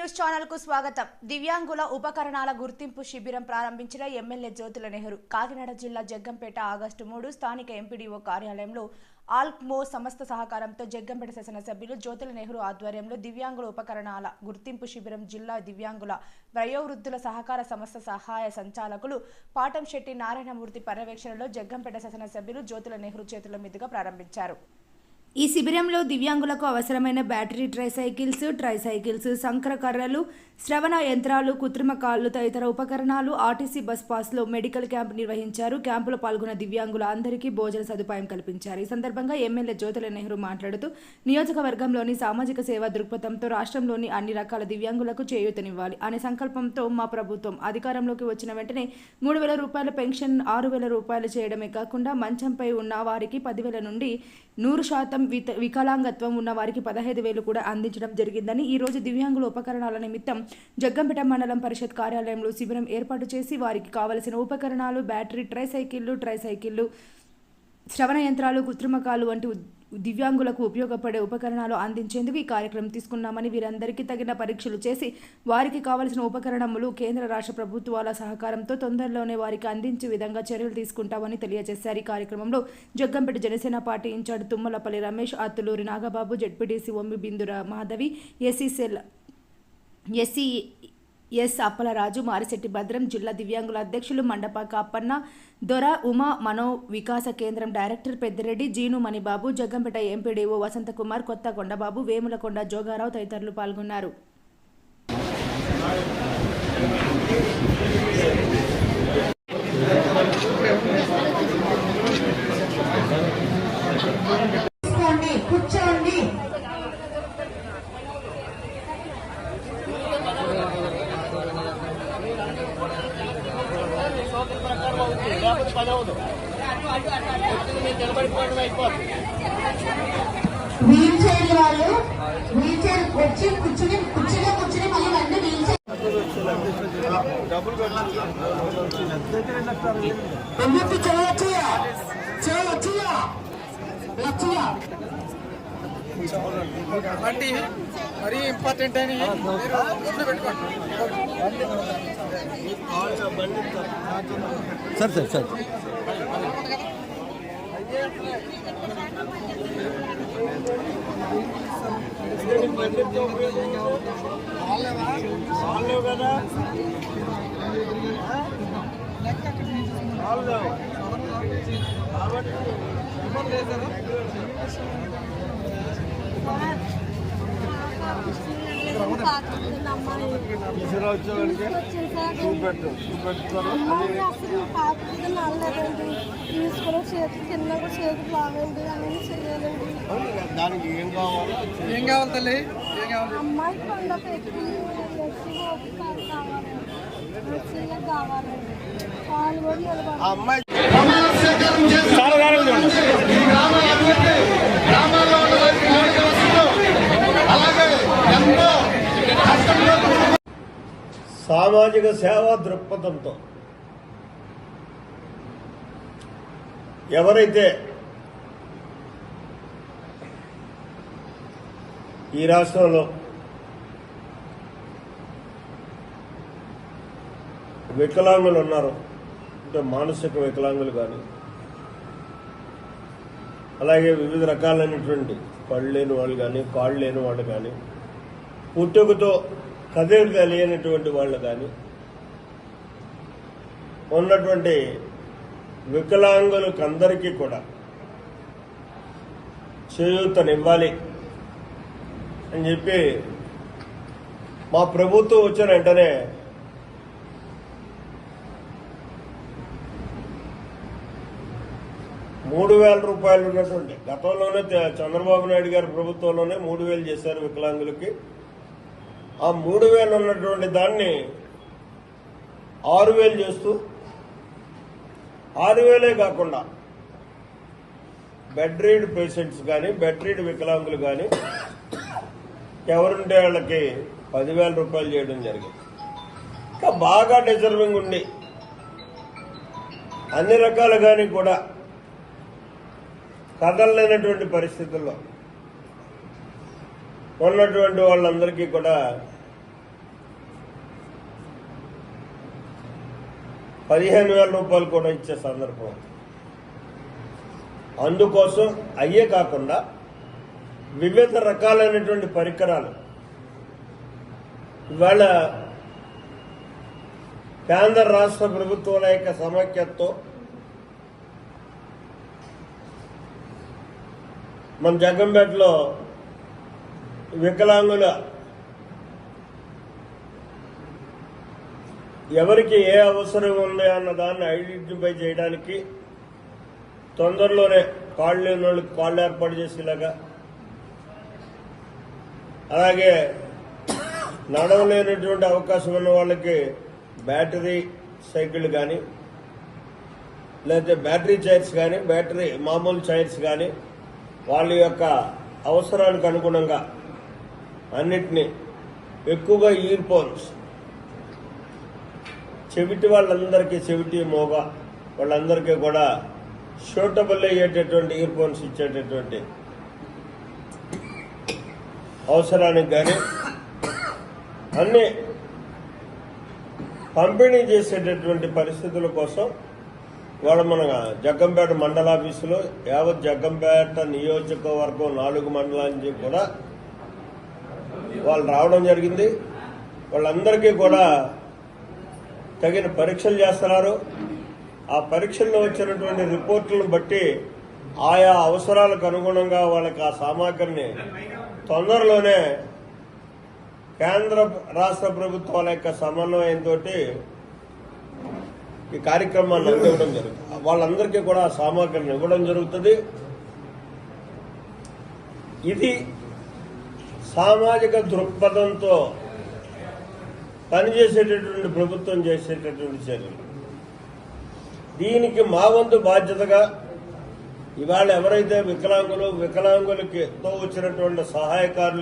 News ఛానల్కు స్వాగతం. దివ్యాంగుల ఉపకరణాల గుర్తింపు శిబిరం ప్రారంభించిన ఎమ్మెల్యే జ్యోతుల నెహ్రూ కాకినాడ జిల్లా జగ్గంపేట ఆగస్టు మూడు స్థానిక ఎంపీడీఓ కార్యాలయంలో ఆల్క్మో సంస్థ సహకారంతో జగ్గంపేట శాసనసభ్యులు జ్యోతుల నెహ్రూ ఆధ్వర్యంలో దివ్యాంగుల ఉపకరణాల గుర్తింపు శిబిరం జిల్లా దివ్యాంగుల వయోవృద్ధుల సహకార సంస్థ సహాయ సంచాలకులు పాటం శెట్టి నారాయణమూర్తి పర్యవేక్షణలో జగ్గంపేట శాసనసభ్యులు జ్యోతుల నెహ్రూ చేతుల మీదుగా ప్రారంభించారు. ఈ శిబిరంలో దివ్యాంగులకు అవసరమైన బ్యాటరీ ట్రైసైకిల్స్ ట్రైసైకిల్స్ సంకర కర్రలు శ్రవణ యంత్రాలు కృత్రిమ కాళ్ళు తదితర ఉపకరణాలు ఆర్టీసీ బస్ పాస్లో మెడికల్ క్యాంప్ నిర్వహించారు. క్యాంపులో పాల్గొన్న దివ్యాంగుల అందరికీ భోజన సదుపాయం కల్పించారు. ఈ సందర్భంగా ఎమ్మెల్యే జ్యోతుల నెహ్రూ మాట్లాడుతూ నియోజకవర్గంలోని సామాజిక సేవా దృక్పథంతో రాష్ట్రంలోని అన్ని రకాల దివ్యాంగులకు చేయూతనివ్వాలి అనే సంకల్పంతో మా ప్రభుత్వం అధికారంలోకి వచ్చిన వెంటనే మూడు వేల రూపాయల పెన్షన్ ఆరు వేల రూపాయలు చేయడమే కాకుండా మంచంపై ఉన్న వారికి పదివేల నుండి నూరు శాతం విత వికలాంగత్వం ఉన్న వారికి పదహైదు వేలు కూడా అందించడం జరిగిందని ఈ రోజు దివ్యాంగుల ఉపకరణాల నిమిత్తం జగ్గంపేట మండలం పరిషత్ కార్యాలయంలో శిబిరం ఏర్పాటు చేసి వారికి కావలసిన ఉపకరణాలు బ్యాటరీ ట్రైసైకిళ్ళు ట్రైసైకిళ్ళు శ్రవణ యంత్రాలు కృత్రిమకాలు వంటి దివ్యాంగులకు ఉపయోగపడే ఉపకరణాలు అందించేందుకు ఈ కార్యక్రమం తీసుకున్నామని వీరందరికీ తగిన పరీక్షలు చేసి వారికి కావలసిన ఉపకరణములు కేంద్ర రాష్ట్ర ప్రభుత్వాల సహకారంతో తొందరలోనే వారికి అందించే విధంగా చర్యలు తీసుకుంటామని తెలియజేశారు. ఈ కార్యక్రమంలో Jaggampeta Janasena party in charge Tummalapalli Ramesh Attuluri Nagababu ZPTC Ommi Bindura Madhavi SC cell SC S Appalaraju Marisetti Bhadram జిల్లా దివ్యాంగుల అధ్యక్షులు మండపాక అప్పన్న దొర ఉమా మనో వికాస కేంద్రం డైరెక్టర్ పెద్దిరెడ్డి జీను మణిబాబు జగ్గంపేట ఎంపీడీఓ వసంతకుమార్ కొత్త కొండబాబు వేములకొండ జోగారావు తదితరులు పాల్గొన్నారు. కూర్చోండి కూర్చోండి లేకపోతే పని అవ్వదు నిలబడిపోవడం అయిపోతుంది వీల్ చైర్ వాళ్ళు వీల్ చైర్ వచ్చి కూర్చుని కుర్చీలో కూర్చుని మళ్ళీ వెంటనే వీల్ చైర్ ఎందుకు చేయొచ్చుయా చేయొచ్చుయా బండి మరీ ఇంపార్టెంట్ అని మీరు గుర్తు పెట్టుకోండి సార్ సార్ సార్ వాళ్ళు కదా వాళ్ళు కాబట్టి తీసుకురావచ్చేవాడికి చూపెట్టు చూపెట్టుతారు తీసుకుని చేతులు కింద కూడా చేతులు లాగండి అని చేయాలండి దానికి ఏం కావాలో ఏం కావాలి తల్లి? ఏం కావాలి? అమ్మాయి కొండ పెట్టి ఎస్సీ ఓపిక కావాలండి ఎస్సీ కావాలండి వాళ్ళు కూడా నిలబడాలి ఆ అమ్మాయి సామాజిక సేవా దృక్పథంతో. ఎవరైతే ఈ రాష్ట్రంలో వికలాంగులు ఉన్నారు అంటే మానసిక వికలాంగులు కానీ అలాగే వివిధ రకాలైనటువంటి పళ్ళు లేని వాళ్ళు కానీ కాళ్ళు లేని వాళ్ళు కానీ పుట్టుకతో కదలిక తెలియనటువంటి వాళ్ళు కానీ ఉన్నటువంటి వికలాంగులకందరికీ కూడా చేయూతనివ్వాలి అని చెప్పి మా ప్రభుత్వం వచ్చిన వెంటనే మూడు వేల రూపాయలు ఉన్నటువంటి గతంలోనే చంద్రబాబు నాయుడు గారి ప్రభుత్వంలోనే మూడు వేలు చేశారు వికలాంగులకి. ఆ మూడు వేలు ఉన్నటువంటి దాన్ని ఆరు వేలు చేస్తూ ఆరు వేలే కాకుండా బెడ్ రీడ్ పేషెంట్స్ కానీ బెడ్ రీడ్ వికలాంగులు కానీ ఎవరుంటే వాళ్ళకి పదివేల రూపాయలు చేయడం జరిగింది. ఇంకా బాగా డిజర్వింగ్ ఉండి అన్ని రకాలు కానీ కూడా కదలలేనటువంటి పరిస్థితుల్లో ఉన్నటువంటి వాళ్ళందరికీ కూడా పదిహేను వేల రూపాయలు కూడా ఇచ్చే సందర్భం అందుకోసం అయ్యే కాకుండా వివిధ రకాలైనటువంటి పరికరాలు ఇవాళ కేంద్ర రాష్ట్ర ప్రభుత్వాల యొక్క సమైక్యతతో మన జగ్గంపేటలో వికలాంగుల ఎవరికి ఏ అవసరం ఉంది అన్న దాన్ని ఐడెంటిఫై చేయడానికి తొందరలోనే కాళ్ళు లేని వాళ్ళకి కాళ్ళు ఏర్పాటు చేసేలాగా. అలాగే నడవలేనటువంటి అవకాశం ఉన్న వాళ్ళకి బ్యాటరీ సైకిల్ కానీ లేకపోతే బ్యాటరీ చైర్స్ కానీ బ్యాటరీ మామూలు చైర్స్ కానీ వాళ్ళ యొక్క అవసరానికి అనుగుణంగా అన్నిటినీ ఎక్కువగా ఇయర్ ఫోన్స్ చెవిటి వాళ్ళందరికీ చెవిటి మోగ వాళ్ళందరికీ కూడా షూటబుల్ అయ్యేటటువంటి ఇయర్ ఫోన్స్ ఇచ్చేటటువంటి అవసరానికి కానీ అన్ని పంపిణీ చేసేటటువంటి పరిస్థితుల కోసం ఇవాళ మన జగ్గంపేట మండల ఆఫీసులో యావత్ జగ్గంపేట నియోజకవర్గం నాలుగు మండలానికి కూడా వాళ్ళు రావడం జరిగింది. వాళ్ళందరికీ కూడా తగిన పరీక్షలు చేస్తున్నారు. ఆ పరీక్షల్లో వచ్చినటువంటి రిపోర్టులను బట్టి ఆయా అవసరాలకు అనుగుణంగా వాళ్ళకి ఆ సామాగ్రిని తొందరలోనే కేంద్ర రాష్ట్ర ప్రభుత్వాల యొక్క సమన్వయంతో ఈ కార్యక్రమాన్ని అందివ్వడం జరుగుతుంది. వాళ్ళందరికీ కూడా ఆ సామాగ్రిని ఇవ్వడం జరుగుతుంది. ఇది సామాజిక దృక్పథంతో పనిచేసేటటువంటి ప్రభుత్వం చేసేటటువంటి చర్యలు. దీనికి మా వంతు బాధ్యతగా ఇవాళ ఎవరైతే వికలాంగులు వికలాంగులకి ఎంతో వచ్చినటువంటి సహాయకారులు